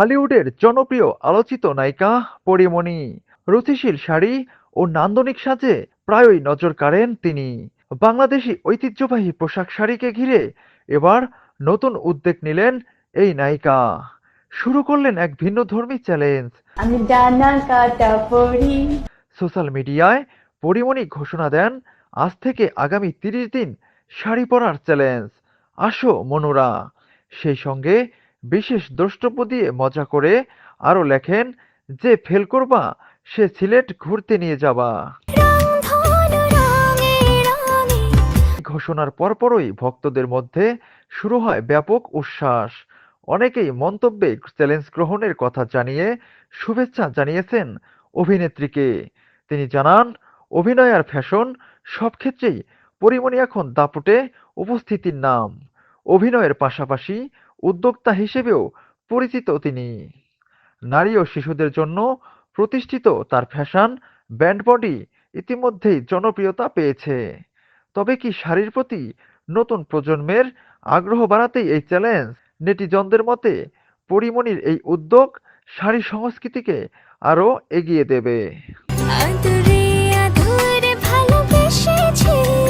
ঢালিউডের জনপ্রিয় আলোচিত নায়িকা পরিমণি। রুচিশীল শাড়ি ও নান্দনিক সাজে প্রায়ই নজর কাড়েন তিনি। বাংলাদেশি ঐতিহ্যবাহী পোশাক শাড়িকে ঘিরে এবার নতুন উদ্যোগ নিলেন এই নায়িকা। শুরু করলেন এক চ্যালেঞ্জ। আমি ডানা কাটা পড়ি সোশ্যাল মিডিয়ায় পরিমণি ঘোষণা দেন আজ থেকে আগামী তিরিশ দিন শাড়ি পরার চ্যালেঞ্জ। আসো মনোরা। সেই সঙ্গে বিশেষ দ্রষ্টব্য দিয়ে মজা করে আরও লেখেন, যে ফেল করবা, সে সিলেট ঘুরতে নিয়ে যাবা। ঘোষণার পরপরই ভক্তদের মধ্যে শুরু হয় ব্যাপক উচ্ছ্বাস। অনেকেই মন্তব্যে চ্যালেঞ্জ গ্রহণের কথা জানিয়ে শুভেচ্ছা জানিয়েছেন অভিনেত্রীকে। তিনি জানান, অভিনয় আর ফ্যাশন সব ক্ষেত্রেই পরিমণি এখন দাপুটে উপস্থিতির নাম। অভিনয়ের পাশাপাশি উদ্যোক্তা হিসেবেও পরিচিত তিনি। নারী ও শিশুদের জন্য প্রতিষ্ঠিত তার ফ্যাশন, ব্যান্ড বডি ইতিমধ্যেই জনপ্রিয়তা পেয়েছে। তবে কি শাড়ির প্রতি নতুন প্রজন্মের আগ্রহ বাড়াতেই এই চ্যালেঞ্জ? নেটিজনদের মতে, পরিমণির এই উদ্যোগ শাড়ি সংস্কৃতিকে আরও এগিয়ে দেবে।